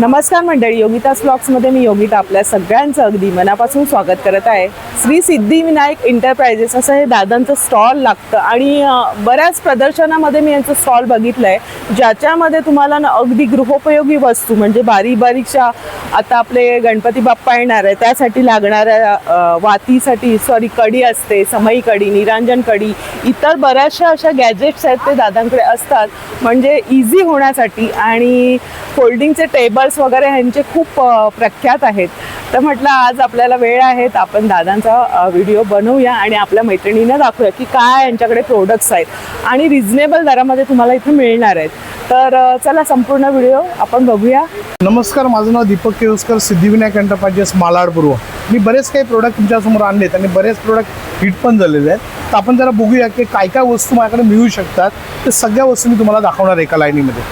नमस्कार मंडळी योगिता मध्ये मी योगिता आपल्या सगळ्यांचं अगदी मनापासून स्वागत करत आहे. श्री सिद्धिविनायक इंटरप्रायजेस असं हे दादांचं स्टॉल लागतं आणि बऱ्याच प्रदर्शनामध्ये मी यांचं स्टॉल बघितलं आहे ज्याच्यामध्ये तुम्हाला ना अगदी गृहोपयोगी वस्तू म्हणजे बारीक बारीकशा आता आपले गणपती बाप्पा येणार आहे त्यासाठी लागणाऱ्या वातीसाठी सॉरी कडी असते समई कडी निरांजन कडी इतर बऱ्याचशा अशा गॅजेट्स आहेत ते दादांकडे असतात. म्हणजे इझी होण्यासाठी आणि फोल्डिंगचे टेबल्स वगैरे ह्यांचे खूप प्रख्यात आहेत. तर म्हटलं आज आपल्याला वेळ आहे तर आपण दादांचा व्हिडिओ बनवूया आणि आपल्या मैत्रिणींना दाखवूया की काय यांच्याकडे प्रोडक्ट्स आहेत आणि रिझनेबल दरामध्ये तुम्हाला इथे मिळणार आहेत. तर चला संपूर्ण व्हिडिओ आपण बघूया. नमस्कार माझं नाव दीपक केळुसकर सिद्धिविनायक एंटरप्राइजेस मालाड पूर्व मी बरेच काही प्रोडक्ट तुमच्यासमोर आणलेत आणि बरेच प्रोडक्ट हिट पण झालेले आहेत. तर आपण जरा बघूया की काय काय वस्तू माझ्याकडे मिळू शकतात. ते सगळ्या वस्तू मी तुम्हाला दाखवणार एका लाईनीमध्ये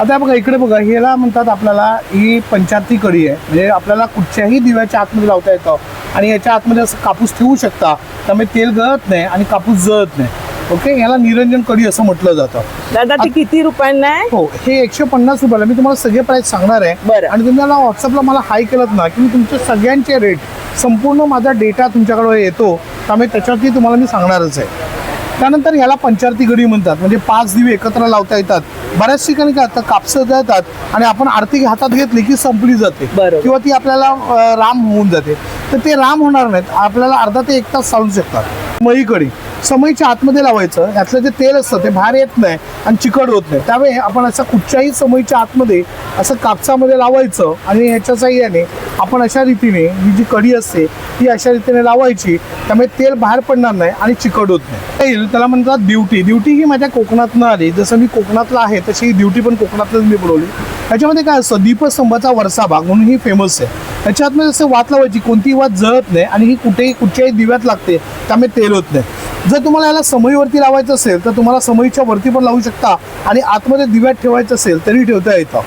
आता बघा इकडे बघा ह्याला म्हणतात आपल्याला ही पंचायती कडी आहे. म्हणजे आपल्याला कुठच्याही दिव्याच्या आतमध्ये लावता येतं. आणि याच्या आतमध्ये असं कापूस ठेवू शकता. त्यामुळे तेल गळत नाही आणि कापूस जळत नाही. ओके? याला निरंजन कडी असं म्हटलं जातं. दादा ती किती रुपयांना आहे? हो हे एकशे पन्नास रुपयाला. मी तुम्हाला सगळे प्राइस सांगणार आहे. बरं. आणि तुम्ही मला व्हॉट्सअपला मला हाय केलं ना की मी तुमचे सगळ्यांचे रेट संपूर्ण माझा डेटा तुमच्याकडे येतो. त्यामुळे त्याच्यावरती तुम्हाला मी सांगणारच आहे. त्यानंतर ह्याला पंचारती गडी म्हणतात. म्हणजे पाच दिवे एकत्र लावता येतात. बऱ्याच ठिकाणी काय होतं कापसं जातात आणि आपण आरती हातात घेतली की संपली जाते. किंवा ती आपल्याला राम होऊन जाते. तर ते राम होणार नाहीत. आपल्याला अर्धा ते एक तास चालू शकतात. मईकडी समईच्या आतमध्ये लावायचं यातलं जे तेल असतं ते बाहेर येत नाही आणि चिकट होत नाही. त्यामुळे आपण असं कुठच्याही समईच्या आतमध्ये असं कापसामध्ये लावायचं आणि ह्याच्या साह्याने आपण अशा रीतीने ही जी कढी असते ती अशा रीतीने लावायची. त्यामुळे तेल बाहेर पडणार नाही आणि चिकट होत नाही. तेल त्याला म्हणतात ड्युटी ड्युटी ही माझ्या कोकणातनं आली. जसं मी कोकणातला आहे तशी ही ड्युटी पण कोकणातलंच मी बनवली. ह्याच्यामध्ये काय असतं दीपस्तंभाचा वरसा भाग म्हणून ही फेमस आहे. त्याच्यात जसं वात लावायची कोणतीही वात जळत नाही आणि ही कुठेही कुठच्याही दिव्यात लागते त्यामुळे तेल होत नाही. जर तुम्हाला याला समईवरती लावायचं असेल तर तुम्हाला समईच्या वरती पण लावू शकता आणि आतमध्ये दिव्यात ठेवायचं असेल तरी ठेवता येतं.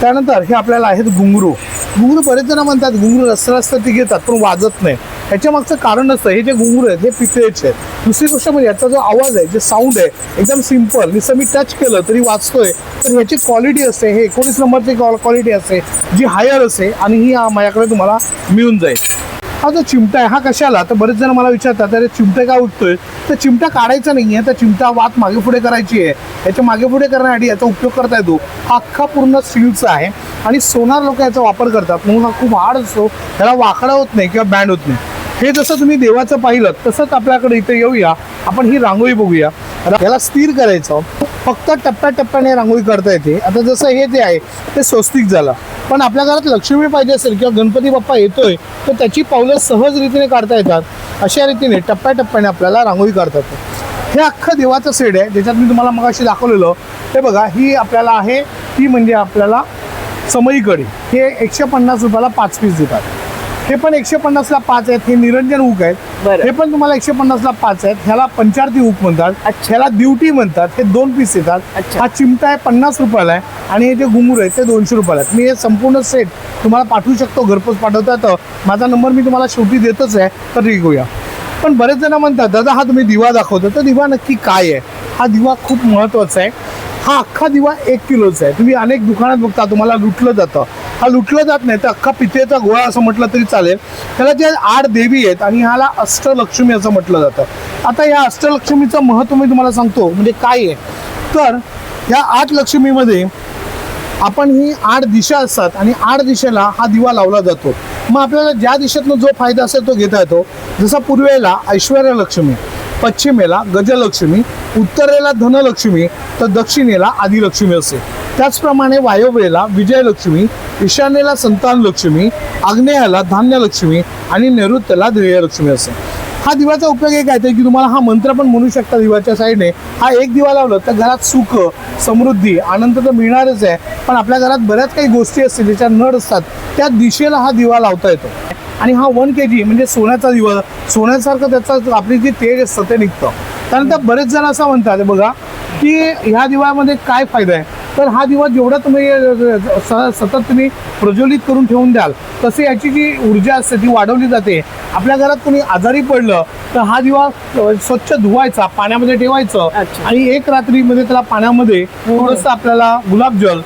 त्यानंतर हे आपल्याला आहेत घुंगरू. घुंगरू बरेच जण म्हणतात घुंगरू रस्ता रस्ता ती घेतात पण वाजत नाही. ह्याच्या मागचं कारण असतं हे जे घुंगरू आहेत हे पितळेचे आहेत. दुसरी गोष्ट म्हणजे याचा जो आवाज आहे जे साऊंड आहे एकदम सिंपल जसं मी टच केलं तरी वाचतोय तर ह्याची क्वालिटी असते हे एकोणीस नंबरची क्वालिटी असते जी हायर असते आणि ही माझ्याकडे तुम्हाला मिळून जाईल. हा जो चिमटा आहे हा कशाला? तर बरेच जण मला विचारतात अरे चिमटे का उठतोय? तर चिमटा काढायचा नाही आहे तर चिमटा वात मागे पुढे करायची आहे. याच्या मागे पुढे करण्यासाठी याचा उपयोग करता येतो हा अख्खा पूर्ण स्टीलचा आहे आणि सोनार लोक याचा वापर करतात. म्हणून हा खूप हार्ड असतो. त्याला वाकडा होत नाही किंवा बँड होत नाही. हे जसं तुम्ही देवाचं पाहिलं तसंच आपल्याकडे इथे येऊया. आपण ही रांगोळी बघूया. याला स्थिर करायचं. फक्त टप्प्याटप्प्याने रांगोळी करता येते. आता जसं हे जे आहे ते स्वस्तिक झालं. पण आपल्या घरात लक्ष्मी पाहिजे असेल किंवा गणपती बाप्पा येतोय तर त्याची पावलं सहज रीतीने काढता येतात. अशा रीतीने टप्प्याटप्प्याने आपल्याला रांगोळी काढता येते हे अख्खं देवाचं सेड आहे. ज्याच्यात मी तुम्हाला मग अशी दाखवलेलं हे बघा ही आपल्याला आहे ती म्हणजे आपल्याला समईकडे. हे एकशे पन्नास रुपयाला पाच पीस देतात. हे पण एकशे पन्नासला पाच आहेत हे निरंजन हुक आहेत. बरं. हे पण तुम्हाला एकशे पन्नासला पाच आहेत. ह्याला पंचारती हुक म्हणतात. अच्छा. ह्याला ड्युटी म्हणतात. हे दोन पीस येतात. अच्छा. हा चिमटा आहे पन्नास रुपयाला आहे आणि हे जे घुंगूर आहे ते दोनशे रुपयाला आहेत. मी हे संपूर्ण सेट तुम्हाला पाठवू शकतो. घरपोच पाठवता. येतं माझा नंबर मी तुम्हाला शेवटी देतच आहे तर घेऊया पण बरेच जण म्हणतात दादा हा तुम्ही दिवा दाखवता. तर दिवा नक्की काय आहे? हा दिवा खूप महत्त्वाचा आहे. हा अख्खा दिवा एक किलोचा आहे. तुम्ही अनेक दुकानात बघता तुम्हाला लुटलं जातं. हा लुटलं जात नाही तर अख्खा पितेचा गोळा असं म्हटलं तरी चालेल. त्याला जे आठ देवी आहेत आणि ह्याला अष्टलक्ष्मी असं म्हटलं जातं. आता या अष्टलक्ष्मीचं महत्त्व मी तुम्हाला सांगतो म्हणजे काय आहे? तर ह्या आठ लक्ष्मीमध्ये आपण ही आठ दिशा असतात आणि आठ दिशेला हा दिवा लावला जातो. मग आपल्याला ज्या दिशेतनं जो फायदा असेल तो घेता येतो. जसा पूर्वेला ऐश्वर्या लक्ष्मी पश्चिमेला गजलक्ष्मी उत्तरेला धनलक्ष्मी तर दक्षिणेला आदिलक्ष्मी असे. त्याचप्रमाणे वायव्येला विजयलक्ष्मी ईशान्येला संतानलक्ष्मी आग्नेयाला धान्यलक्ष्मी आणि नैऋत्यला ध्येयलक्ष्मी असे. हा दिवाचा उपयोग एक आहे की तुम्हाला हा मंत्र पण म्हणू शकता दिवाच्या साईडने. हा एक दिवा लावलं तर घरात सुख समृद्धी आनंद तर मिळणारच आहे. पण आपल्या घरात बऱ्याच काही गोष्टी असतील ज्याच्या नड असतात त्या दिशेला हा दिवा लावता येतो. आणि हा वन के जी म्हणजे सोन्याचा दिवा सोन्यासारखं त्याचा आपली जी तेज असतं ते निघतं. त्यानंतर बरेच जण असं म्हणतात हे बघा की ह्या दिव्यामध्ये काय फायदा आहे? तर हा दिवा जेवढा तुम्ही सतत तुम्ही प्रज्वलित करून ठेवून द्याल तसे याची जी ऊर्जा असते ती वाढवली जाते. आपल्या घरात कोणी आजारी पडलं तर हा दिवा स्वच्छ धुवायचा पाण्यामध्ये ठेवायचं. आणि एक रात्रीमध्ये त्याला पाण्यामध्ये थोडंसं आपल्याला गुलाबजल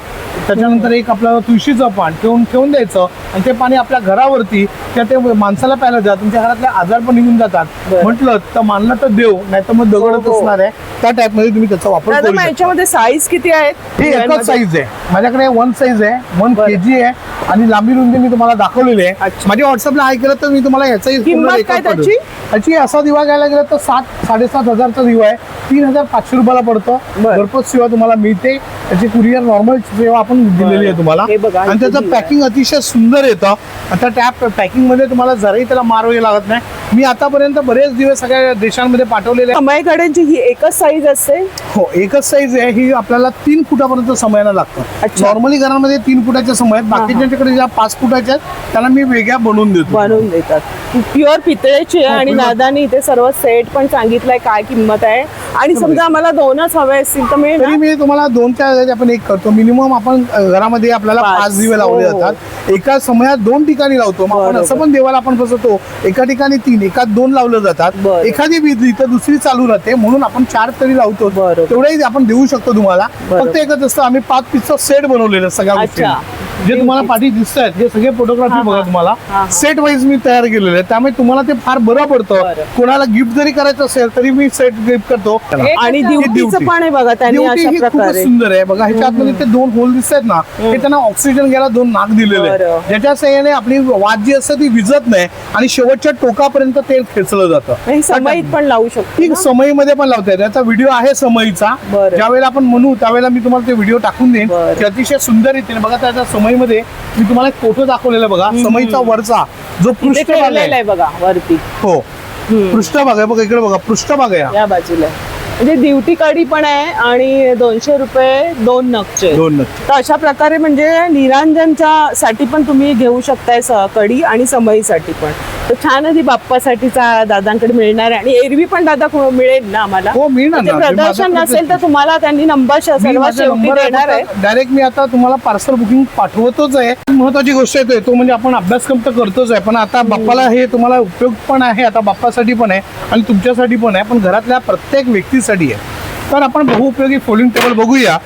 त्याच्यानंतर एक आपलं तुळशीचं पान ठेवून ठेवून द्यायचं आणि ते पाणी आपल्या घरावरती त्या ते माणसाला प्यायला द्या तुमच्या घरातले आजार पण निघून जातात. म्हटलं तर मानलं तर देव नाही तर मग दगडच हो, हो. असणार आहे त्या टाईपमध्ये तुम्ही त्याचा वापर करू शकता याच्यामध्ये साईज किती आहेत ही एकच? साईज आहे माझ्याकडे वन साईज आहे वन बरं. के जी आहे आणि लांबी रुंदी मी तुम्हाला दाखवलेली आहे अच्छा. माझ्या व्हॉट्सअपला हाय केलं तर मी तुम्हाला याचाही पूर्ण किंमत रेकॉर्ड काय पाठवेन. त्याची? त्याची असा दिवा घ्यायला गेला तर सात साडेसात हजारचा दिवा आहे तीन हजार पाचशे रुपयाला पडतो बरं. घरपोच सेवा तुम्हाला मिळते त्याची कुरिअर नॉर्मल सेवा आपण दिलेली आहे तुम्हाला. हे बघा, आणि इथे त्याचं आहे. पॅकिंग अतिशय सुंदर येतं. आता त्या पॅकिंगमध्ये तुम्हाला जराही त्याला मारवावी लागत नाही. मी आतापर्यंत बरेच दिवस सगळ्या देशांमध्ये पाठवलेले. समयकड्यांची ही एकच साईज असते? हो एकच साईज आहे. ही आपल्याला तीन फुटापर्यंत समयाला लागतं. अच्छा. नॉर्मली घरामध्ये तीन फुटाच्या समय आहेत बाकीच्यांच्याकडे ज्या पाच फुटाच्या आहेत त्याला मी वेगळ्या बनवून देतो. बनवून देतात. प्युअर पितळेची आहे हो, आणि pure. दादानी इथे सर्व सेट पण सांगितलंय काय किंमत आहे. आणि समजा आम्हाला दोनच हवे असतील तर मिळेल तरी ना? मी तुम्हाला दोनच्या ऐवजी आपण एक करतो मिनिमम आपण घरामध्ये आपल्याला पाच. पाच दिवे लावले हो. जातात एका समयात दोन ठिकाणी लावतो मग आपण बरोबर. असं पण देवाला आपण बसवतो एका ठिकाणी तीन एका दोन लावलं जातात बरं. एखादी विजली तर दुसरी चालू राहते म्हणून आपण चार तरी लावतो बरोबर. तेवढंही आपण देऊ शकतो तुम्हाला बरोबर. फक्त एकच असतं आम्ही पाच पीसचा सेट बनवलेला सगळ्या अच्छा. गोष्टी जे तुम्हाला पाठी दिसत आहेत जे सगळे हा, फोटोग्राफी हा. बघा हा, तुम्हाला. हा. सेट वाईज मी तयार केलेले आहे त्यामुळे तुम्हाला ते फार बरं पडतं. कोणाला गिफ्ट जरी करायचं असेल तरी मी सेट गिफ्ट करतो. आणि हे. पण आहे बघा त्यांनी ही खूपच सुंदर आहे. बघा ह्याच्या आतमध्ये ते दोन होल दिसत आहेत ना हे त्यांना ऑक्सिजन घ्यायला दोन नाक दिलेले. ज्याच्या सहाय्याने आपली वाद जी असते ती विजत नाही आणि शेवटच्या टोकापर्यंत तेल खेचलं जातं. हे समईत पण लावू शकतो? समईमध्ये पण लावता येते. त्याचा व्हिडिओ आहे समईचा. बरं. ज्यावेळेला आपण म्हणू त्यावेळेला मी तुम्हाला ते व्हिडिओ टाकून देईन. अतिशय सुंदर येते बघा त्याच्या समईमध्ये मी तुम्हाला एक फोटो दाखवलेला बघा. समईचा वरचा जो पृष्ठभाग आहे. बघा वरती. हो. पृष्ठभाग आहे बघा इकडे बघा पृष्ठभाग आहे. या बाजूला. म्हणजे ड्युटी कडी पण आहे आणि दोनशे रुपये दोन नगचे दोन नक्की तर अशा प्रकारे म्हणजे निरांजनच्या साठी पण तुम्ही घेऊ शकताय कडी आणि समईसाठी पण. तर छान आधी बाप्पासाठीचा दादांकडे मिळणार आहे. आणि एरवी पण दादा को- मिळेल ना आम्हाला? हो, मिळणार म्हणजे ना. प्रदर्शन नसेल तर तुम्हाला त्यांनी नंबर श- सर्वात शेवटी देणार आहे. डायरेक्ट मी आता तुम्हाला पार्सल बुकिंग पाठवतोच आहे. महत्वाची गोष्ट येते तो म्हणजे आपण अभ्यासक्रम तर करतोच आहे. पण आता बाप्पाला हे तुम्हाला उपयोग पण आहे आता बाप्पासाठी पण आहे आणि तुमच्यासाठी पण आहे. पण घरातल्या प्रत्येक व्यक्तीसाठी आहे. तर आपण बहुउपयोगी फोल्डिंग टेबल बघूया.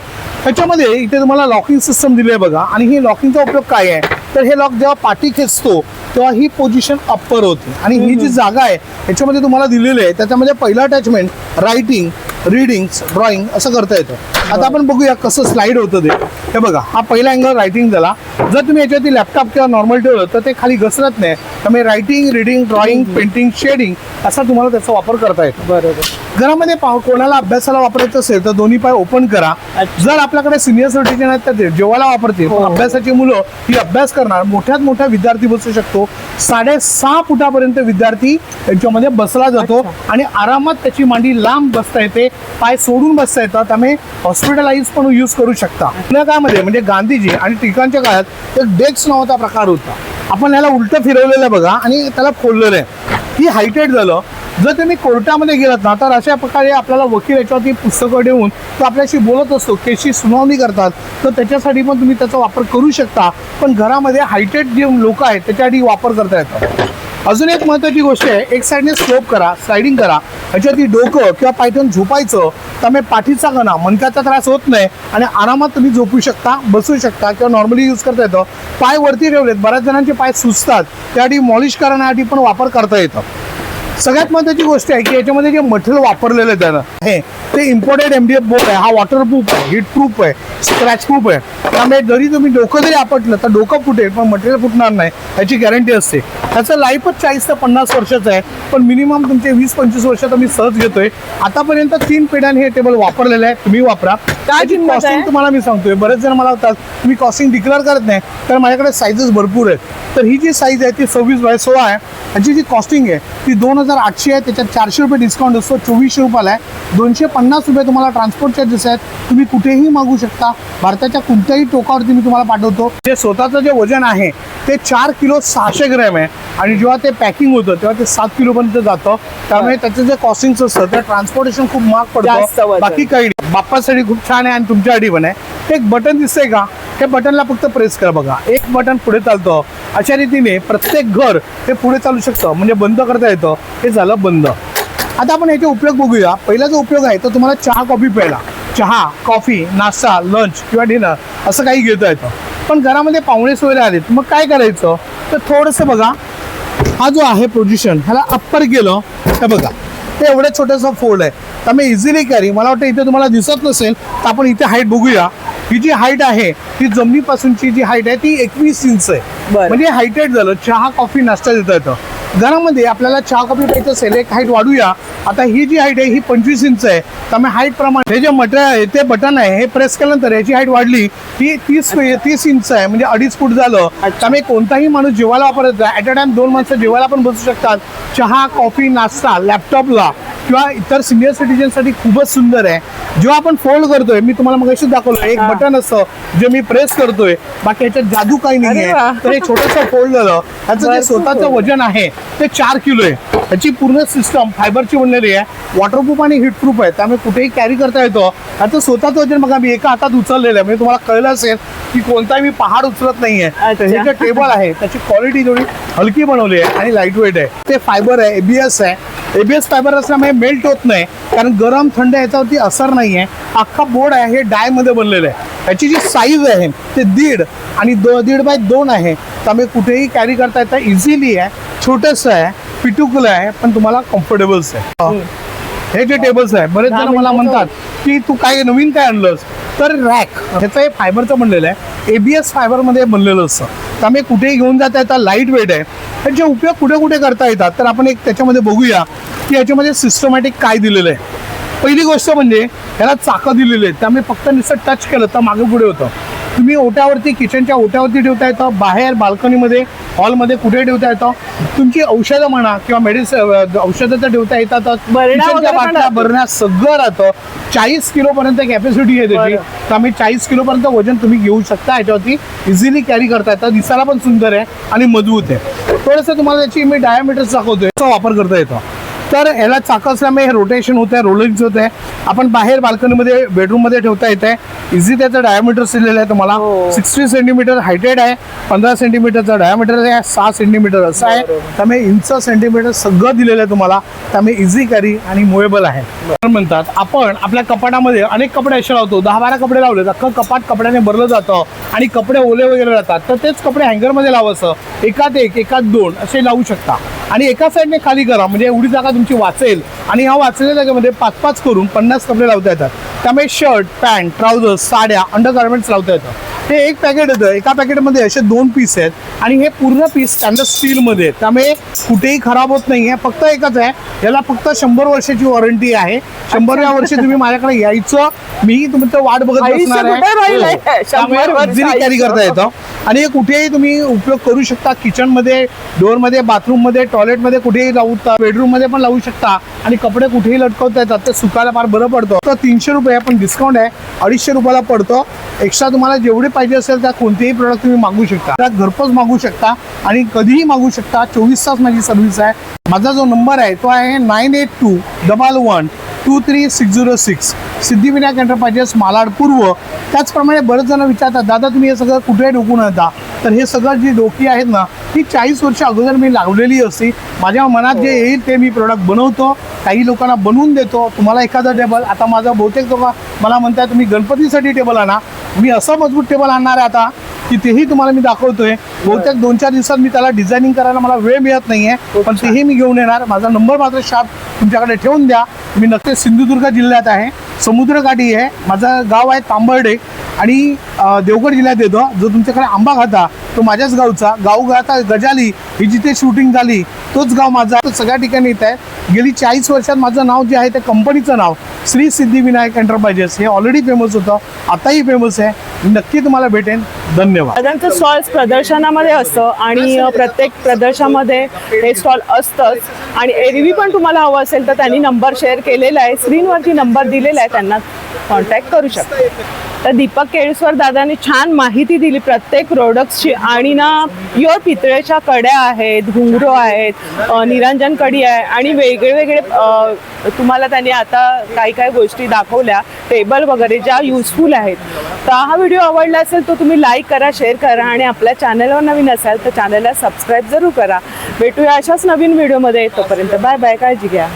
त्याच्यामध्ये इथे तुम्हाला लॉकिंग सिस्टम दिली आहे बघा. आणि ही लॉकिंगचा उपयोग काय आहे? तर हे लॉक जेव्हा पाठी खेचतो तेव्हा ही पोझिशन अप्पर होते. आणि ही जी जागा आहे याच्यामध्ये तुम्हाला दिलेली आहे त्याच्यामध्ये पहिलं अटॅचमेंट रायटिंग रिडिंग ड्रॉइंग असं करता येतं. आता आपण बघूया कसं स्लाइड होतं ते. हे बघा हा पहिला अँगल रायटिंग झाला. जर तुम्ही याच्यावरती लॅपटॉप किंवा नॉर्मल ठेवलं तर ते खाली घसरत नाही. त्यामुळे writing reading drawing painting shading असा तुम्हाला त्याचा वापर करता येतो. बरोबर. घरामध्ये कोणाला अभ्यासाला वापरायचं असेल तर दोन्ही पाय ओपन करा. जर आपल्याकडे सिनियर सिटीजन आहेत तर जेवायला वापरतील. हो. अभ्यासाची मुलं ही अभ्यास करणार. मोठ्यात मोठा विद्यार्थी बसू शकतो. साडेसहा फुटापर्यंत विद्यार्थी याच्यामध्ये बसला जातो आणि आरामात त्याची मांडी लांब बसता येते पाय सोडून बसता येतात. त्यामुळे हॉस्पिटलाइज पण यूज करू शकता. आपल्या काळामध्ये म्हणजे गांधीजी आणि टिकांच्या काळात एक डेस्क नावाचा प्रकार होता. आपण याला उलट फिरवलेलं आहे बघा आणि त्याला खोललेलं आहे. ही हायटेड झालं. जर तुम्ही कोर्टामध्ये गेलात ना तर अशा प्रकारे आपल्याला वकील याच्यावरती पुस्तकं देऊन तो आपल्याशी बोलत असतो केसची सुनावणी करतात. तर त्याच्यासाठी पण तुम्ही त्याचा वापर करू शकता. पण घरामध्ये हायटेड जे लोक आहेत त्याच्यासाठी वापर करता येतो. अजून एक महत्वाची गोष्ट आहे एक साईडने स्लोप करा स्लायडिंग करा ह्याच्यावरती डोकं किंवा पायथन झोपायचं त्यामुळे पाठीचा कणा मनकाचा त्रास होत नाही आणि आरामात तुम्ही झोपू शकता बसू शकता किंवा नॉर्मली यूज करता येतं. पाय वरती ठेवलेत बऱ्याच जणांचे पाय सुचतात त्यासाठी मॉलिश करण्यासाठी पण वापर करता येतं. सगळ्यात महत्वाची गोष्ट आहे की याच्यामध्ये जे मटेरियल वापरलेलं आहे त्यानं हे ते imported M D F board आहे. हा वॉटरप्रूफ आहे हीट प्रूफ आहे स्क्रॅच प्रूफ आहे. त्यामुळे जरी तुम्ही डोकं जरी आपटलं तर डोकं फुटेल पण मटेरियल फुटणार नाही याची गॅरंटी असते. त्याचं लाईफच चाळीस ते पन्नास वर्षाचं आहे पण मिनिमम तुमचे वीस पंचवीस वर्ष तर मी सहज घेतोय. आतापर्यंत तीन पिढ्याने हे टेबल वापरलेलं आहे तुम्ही वापरा. त्याची? कॉस्टिंग तुम्हाला मी सांगतोय. बरेच जण मला होतात तुम्ही कॉस्टिंग डिक्लेअर करत नाही तर माझ्याकडे साईजेस भरपूर आहेत. तर ही जी साईज आहे ती सव्वीस बाय सोळा आहे. याची जी कॉस्टिंग आहे ती दोन हजार आठशे आहे त्याच्यात चारशे रुपये डिस्काउंट असतो चोवीसशे रुपयाला आहे. दोनशे पन्नास रुपये तुम्हाला ट्रान्सपोर्ट चार्जेस आहेत. तुम्ही कुठेही मागू शकता. भारताच्या कोणत्याही टोकावरती मी तुम्हाला पाठवतो. जे स्वतःचं जे वजन आहे ते चार किलो सहाशे ग्रॅम आहे. आणि जेव्हा ते पॅकिंग होतं तेव्हा ते सात किलोपर्यंत जातं. त्यामुळे त्याचं जे कॉस्टिंग असतं ते ट्रान्सपोर्टेशन खूप महाग पडतं. बाकी काही. बाप्पासाठी खूप छान आहे आणि तुमच्यासाठी पण आहे. एक बटन दिसतंय का? हे बटनला फक्त प्रेस करा बघा. एक बटन पुढे चालतं. अशा रीतीने प्रत्येक घर हे पुढे चालू शकतं. म्हणजे बंद करता येतं. हे झालं बंद. आता आपण याचे उपयोग बघूया. पहिला जो उपयोग आहे तो तुम्हाला चहा कॉफी प्यायला. चहा कॉफी नाश्ता लंच किंवा डिनर असं काही घेता येतं. पण घरामध्ये पाहुणे सोयरे आलेत मग काय करायचं? तर थोडंसं बघा. हा जो आहे पोझिशन ह्याला अप्पर केलं. हे बघा. ते एवढं छोटंसं फोल्ड आहे. त्यामुळे इझिली कॅरी मला वाटतं इथे तुम्हाला दिसत नसेल तर आपण इथे हाईट बघूया. ही जी हाईट आहे ती जमिनीपासूनची जी हाईट आहे ती एकवीस इंच आहे. म्हणजे हायटेड झालं. चहा कॉफी नाश्ता देता येतं. घरामध्ये आपल्याला चहा कॉफी प्यायचं असेल एक हाईट वाढूया. आता ही जी हाईट आहे ही पंचवीस इंच आहे. त्यामुळे हाईट प्रमाणे हे जे मटेरियल आहे ते बटन आहे हे प्रेस केल्यानंतर याची हाईट वाढली. की तीस तीस इंच आहे म्हणजे अडीच फूट झालं. त्यामुळे कोणताही माणूस जेवायला वापरत ऍट अ टाइम दोन माणसं जेवायला पण बसू शकतात. चहा कॉफी नाश्ता लॅपटॉपला किंवा इतर सिनियर सिटीजनसाठी खूपच सुंदर आहे. जेव्हा आपण फोल्ड करतोय मी तुम्हाला मग दाखवलं एक हा. बटन असतं जे मी प्रेस करतोय. बाकी याच्यात जादू काही वा. तर हे छोटंसं फोल्ड झालं. ह्याचं जे स्वतःचं. वजन आहे ते चार किलो आहे. त्याची पूर्ण सिस्टम फायबरची बनलेली आहे. वॉटरप्रूफ आणि हिटप्रूफ आहे. त्यामुळे कुठेही कॅरी करता येतो. ह्याचं स्वतःचं वजन बघा मी एका हातात उचललेलं आहे. म्हणजे तुम्हाला कळलं असेल की कोणताही मी पहाड उचलत नाहीये. तर हे. जे टेबल आहे त्याची क्वालिटी थोडी हलकी बनवली आहे आणि लाइट वेट आहे. ते फायबर आहे एबीएस आहे. एबीएस फायबर असल्यामुळे मेल्ट होत नाही. कारण गरम थंड याच्यावरती असर नाही आहे अख्खा बोर्ड आहे हे डायमध्ये बनलेलं आहे. याची जी साईज आहे ते दीड आणि दो दीड बाय दोन आहे. त्यामुळे कुठेही कॅरी करता येतं इझिली आहे. छोटंसं आहे. पिटुकलं आहे पण तुम्हाला कम्फर्टेबलच आहे. हे. जे टेबल्स आहे बरेच जण मला म्हणतात की तू काय नवीन काय आणलंस? तर रॅक ह्याचं हे फायबरचं बनलेलं आहे. एबीएस फायबरमध्ये बनलेलं असतं. त्यामुळे कुठेही घेऊन जाता येतात लाइट वेट आहे. ह्याचे उपयोग कुठे कुठे करता येतात तर आपण एक त्याच्यामध्ये बघूया की याच्यामध्ये सिस्टमॅटिक काय दिलेलं आहे. पहिली गोष्ट म्हणजे ह्याला चाकं दिलेली आहेत. त्यामुळे फक्त नुसतं टच केलं तर मागे पुढे होतं. तुम्ही ओट्यावरती किचनच्या ओट्यावरती ठेवता येतं बाहेर बाल्कनीमध्ये हॉलमध्ये कुठे ठेवता येतं तुमची औषधं म्हणा किंवा मेडिसिन औषधं तर ठेवता बरण्या किचनच्या बाटल्या राहतात. भरण्या सगळं राहतं. चाळीस किलो पर्यंत कॅपॅसिटी आहे त्याची. बरं. त्यामुळे चाळीस किलो पर्यंत वजन तुम्ही घेऊ शकता. याच्यावरती इझिली कॅरी करता येतं दिसायला पण सुंदर आहे आणि मजबूत आहे. थोडंसं तुम्हाला त्याची मी डायमीटर दाखवतोय. त्याचा वापर करता येतो. तर याला चाकं असल्यामुळे हे रोटेशन होत आहे रोलिंग होत आहे आपण बाहेर बाल्कनीमध्ये बेडरूममध्ये ठेवता येत आहे इझी त्याचं डायमीटर दिलेलं आहे तुम्हाला. सिक्स्टी सेंटीमीटर हायटेड आहे पंधरा सेंटीमीटरचा डायमीटर आहे सहा सेंटीमीटर असं आहे. त्यामुळे इंच सेंटीमीटर सगळं दिलेलं आहे तुम्हाला. त्यामुळे इझी कॅरी आणि मुवेबल आहे. म्हणतात आपण आपल्या कपाटामध्ये अनेक कपडे असे लावतो. दहा बारा कपडे लावले अख्खं कपाट कपड्याने भरलं जातं आणि कपडे ओले वगैरे राहतात. तर तेच कपडे हँगरमध्ये लावायचं. एकात एक एकात दोन असे लावू शकता. आणि एका साईडने खाली करा. म्हणजे एवढी जागा तुमची वाचेल. आणि ह्या वाचलेल्या जागेमध्ये पाच पाच करून पन्नास कपडे लावता येतात. त्यामुळे शर्ट पॅन्ट ट्राउझर्स साड्या अंडर गार्मेंट्स लावता येतं. हे एक पॅकेट येतं. एका पॅकेटमध्ये असे दोन पीस आहेत. आणि हे पूर्ण पीस स्टँडर्ड स्टीलमध्ये त्यामुळे कुठेही खराब होत नाही. आहे फक्त एकच आहे. याला फक्त शंभर वर्षाची वॉरंटी आहे. शंभरव्या वर्षी तुम्ही माझ्याकडे यायचं. मी तुमचं वाट बघत बसणार राहिलंय? आहे कॅरी करता आयुष्य. येतं. आणि हे कुठेही तुम्ही उपयोग करू शकता. किचनमध्ये डोअरमध्ये बाथरूममध्ये टॉयलेटमध्ये कुठेही लावू बेडरूममध्ये पण लावू शकता. आणि कपडे कुठेही लटकवता येतात. ते सुकायला फार बरं पडतं. तर तीनशे रुपये पण डिस्काउंट आहे. अडीचशे रुपयाला पडतो. एक्स्ट्रा तुम्हाला जेवढे पाहिजे असेल त्या कोणतेही प्रोडक्ट तुम्ही मागू शकता. त्यात घरपोच मागू शकता. आणि कधीही मागू शकता. चोवीस तास माझी सर्व्हिस आहे. माझा जो नंबर आहे तो आहे nine eight two double one two three six zero six Siddhivinayak enterprises Malad पूर्व त्याचप्रमाणे बरेच जण विचारतात दादा तुम्ही हे सगळं कुठे डोकून आणता? तर हे सगळं जी डोकी आहेत ना ती चाळीस वर्ष अगोदर मी लावलेली असती. माझ्या मनात जे येईल ते मी प्रोडक्ट बनवतो काही लोकांना बनवून देतो. तुम्हाला एखादा टेबल आता माझा बहुतेक लोक मला म्हणताय तुम्ही गणपतीसाठी टेबल आणा. मी असं मजबूत टेबल आणणार आहे आता की तेही तुम्हाला मी दाखवतोय. बहुतेक दोन चार दिवसात मी त्याला डिझायनिंग करायला मला वेळ मिळत नाहीये पण तेही मी घेऊन येणार. माझा नंबर मात्र शार्प तुमच्याकडे ठेवून द्या. मी नक्की सिंधुदुर्ग जिल्ह्यात आहे. समुद्रकाठी आहे. माझं गाव आहे तांबर्डे. आणि देवगड जिल्ह्यात येतो. जो तुमच्याकडे आंबा खाता तो माझ्याच गावचा. गाव गाता गजाली ही जिथे शूटिंग झाली तोच गाव माझा. तो सगळ्या ठिकाणी येत आहे. गेली चाळीस वर्षात माझं नाव जे आहे त्या कंपनीचं नाव श्री सिद्धिविनायक एंटरप्राइजेस हे ऑलरेडी फेमस होतं. आताही फेमस आहे. नक्की तुम्हाला भेटेन. धन्यवाद. दादांचं स्टॉल्स प्रदर्शनामध्ये असतं आणि प्रत्येक प्रदर्शनामध्ये हे स्टॉल असतंच. आणि एरवी पण तुम्हाला हवं असेल तर त्यांनी नंबर शेअर केलेला आहे. स्क्रीनवरती नंबर दिलेला आहे. त्यांना कॉन्टॅक्ट करू शकता. तर दीपक केळेश्वर दादांनी छान माहिती दिली प्रत्येक प्रोडक्ट्सची आणि ना प्युअर पितळेच्या कड्या आहेत घुंगरू आहेत निरंजन कडी आहे आणि वेगळे वेगळे तुम्हाला त्यांनी आता काही काही गोष्टी दाखवल्या टेबल वगैरे ज्या युजफुल आहेत. तर हा व्हिडिओ आवडला असेल तर तुम्ही लाईक करा शेअर करा आणि आपल्या चॅनलवर नवीन असाल तर चॅनलला सबस्क्राईब जरूर करा. भेटूया अशाच नवीन व्हिडिओमध्ये तोपर्यंत बाय बाय काळजी घ्या.